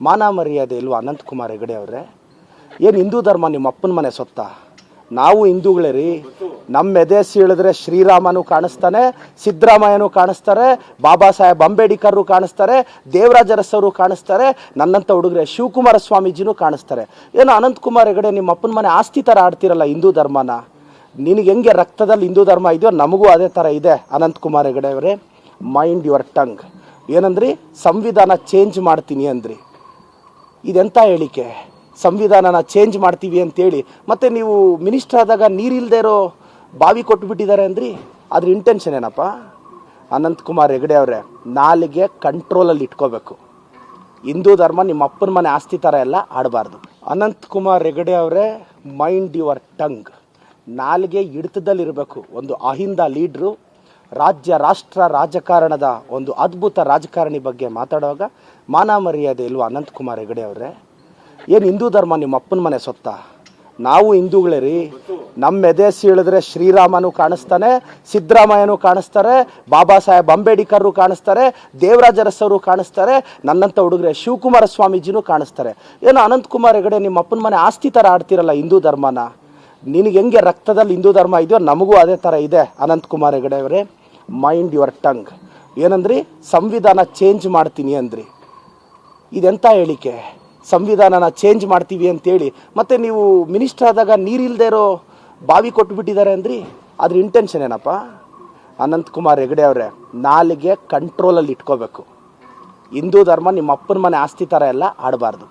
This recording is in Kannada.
ಮಾನ ಮರ್ಯಾದೆ ಇಲ್ವಾ ಅನಂತಕುಮಾರ್ ಹೆಗಡೆ ಅವರೇ? ಏನು ಹಿಂದೂ ಧರ್ಮ ನಿಮ್ಮ ಅಪ್ಪನ ಮನೆ ಸೊತ್ತ? ನಾವು ಹಿಂದೂಗಳೇ ರೀ. ನಮ್ಮ ಎದೆ ಸೀಳಿದ್ರೆ ಶ್ರೀರಾಮನು ಕಾಣಿಸ್ತಾನೆ, ಸಿದ್ದರಾಮಯ್ಯನೂ ಕಾಣಿಸ್ತಾರೆ, ಬಾಬಾ ಸಾಹೇಬ್ ಅಂಬೇಡ್ಕರ್ ಕಾಣಿಸ್ತಾರೆ ದೇವರಾಜ ಅರಸವರು ಕಾಣಿಸ್ತಾರೆ ನನ್ನಂಥ ಹುಡುಗರೆ ಶಿವಕುಮಾರ ಸ್ವಾಮೀಜಿನೂ ಕಾಣಿಸ್ತಾರೆ. ಏನು ಅನಂತಕುಮಾರ್ ಹೆಗಡೆ ನಿಮ್ಮ ಅಪ್ಪನ ಮನೆ ಆಸ್ತಿ ಥರ ಆಡ್ತಿರಲ್ಲ ಹಿಂದೂ ಧರ್ಮನ? ನಿನಗೆ ಹೆಂಗೆ ರಕ್ತದಲ್ಲಿ ಹಿಂದೂ ಧರ್ಮ ಇದೆಯೋ ನಮಗೂ ಅದೇ ಥರ ಇದೆ, ಅನಂತಕುಮಾರ್ ಹೆಗಡೆ ಅವರೇ. ಮೈಂಡ್ ಯುವರ್ ಟಂಗ್ ಏನಂದ್ರಿ? ಸಂವಿಧಾನ ಚೇಂಜ್ ಮಾಡ್ತೀನಿ ಅಂದ್ರಿ. ಇದೆಂಥ ಹೇಳಿಕೆ? ಸಂವಿಧಾನನ ಚೇಂಜ್ ಮಾಡ್ತೀವಿ ಅಂತೇಳಿ. ಮತ್ತು ನೀವು ಮಿನಿಸ್ಟರ್ ಆದಾಗ ನೀರಿಲ್ಲದೆ ಇರೋ ಬಾವಿ ಕೊಟ್ಬಿಟ್ಟಿದ್ದಾರೆ ಅಂದ್ರಿ? ಅದ್ರ ಇಂಟೆನ್ಷನ್ ಏನಪ್ಪ? ಅನಂತಕುಮಾರ್ ಹೆಗಡೆ ಅವರೇ, ನಾಲಿಗೆ ಕಂಟ್ರೋಲಲ್ಲಿ ಇಟ್ಕೋಬೇಕು. ಹಿಂದೂ ಧರ್ಮ ನಿಮ್ಮ ಅಪ್ಪನ ಮನೆ ಆಸ್ತಿ ಥರ ಎಲ್ಲ ಆಡಬಾರ್ದು. ಅನಂತಕುಮಾರ್ ಹೆಗಡೆ ಅವರೇ ಮೈಂಡ್ ಯುವರ್ ಟಂಗ್ ನಾಲಿಗೆ ಹಿಡಿತದಲ್ಲಿರಬೇಕು. ಒಂದು ಅಹಿಂದ ಲೀಡ್ರು ರಾಜ್ಯ ರಾಷ್ಟ್ರ ರಾಜಕಾರಣದ ಒಂದು ಅದ್ಭುತ ರಾಜಕಾರಣಿ ಬಗ್ಗೆ ಮಾತಾಡುವಾಗ ಮಾನ ಮರ್ಯಾದೆ ಇಲ್ವಾ ಅನಂತಕುಮಾರ್ ಹೆಗಡೆ ಅವರೇ? ಏನು ಹಿಂದೂ ಧರ್ಮ ನಿಮ್ಮ ಅಪ್ಪನ ಮನೆ ಸೊತ್ತ? ನಾವು ಹಿಂದೂಗಳೇ ರೀ ನಮ್ಮ ಎದೆ ಸೀಳಿದ್ರೆ ಶ್ರೀರಾಮನು ಕಾಣಿಸ್ತಾನೆ, ಸಿದ್ದರಾಮಯ್ಯನೂ ಕಾಣಿಸ್ತಾರೆ, ಬಾಬಾ ಸಾಹೇಬ್ ಅಂಬೇಡ್ಕರ್ ಕಾಣಿಸ್ತಾರೆ ದೇವರಾಜ ಅರಸರು ಕಾಣಿಸ್ತಾರೆ ನನ್ನಂಥ ಹುಡುಗರೆ ಶಿವಕುಮಾರ ಸ್ವಾಮೀಜಿನೂ ಕಾಣಿಸ್ತಾರೆ. ಏನು ಅನಂತಕುಮಾರ್ ಹೆಗಡೆ ನಿಮ್ಮ ಅಪ್ಪನ ಮನೆ ಆಸ್ತಿ ಥರ ಆಡ್ತಿರಲ್ಲ ಹಿಂದೂ ಧರ್ಮನ? ನಿನಗೆ ಹೆಂಗೆ ರಕ್ತದಲ್ಲಿ ಹಿಂದೂ ಧರ್ಮ ಇದೆಯೋ ನಮಗೂ ಅದೇ ಥರ ಇದೆ ಅನಂತಕುಮಾರ್ ಹೆಗಡೆ ಅವರೇ. ಮೈಂಡ್ ಯುವರ್ ಟಂಗ್ ಏನಂದ್ರಿ? ಸಂವಿಧಾನ ಚೇಂಜ್ ಮಾಡ್ತೀನಿ ಅಂದ್ರಿ. ಇದೆಂಥ ಹೇಳಿಕೆ? ಸಂವಿಧಾನನ ಚೇಂಜ್ ಮಾಡ್ತೀವಿ ಅಂತೇಳಿ. ಮತ್ತು ನೀವು ಮಿನಿಸ್ಟರ್ ಆದಾಗ ನೀರಿಲ್ಲದೆ ಇರೋ ಬಾವಿ ಕೊಟ್ಬಿಟ್ಟಿದ್ದಾರೆ ಅಂದ್ರಿ? ಅದ್ರ ಇಂಟೆನ್ಷನ್ ಏನಪ್ಪ? ಅನಂತಕುಮಾರ್ ಹೆಗಡೆ ಅವರೇ, ನಾಲಿಗೆ ಕಂಟ್ರೋಲಲ್ಲಿ ಇಟ್ಕೋಬೇಕು. ಹಿಂದೂ ಧರ್ಮ ನಿಮ್ಮ ಅಪ್ಪನ ಮನೆ ಆಸ್ತಿ ಥರ ಎಲ್ಲ ಆಡಬಾರ್ದು.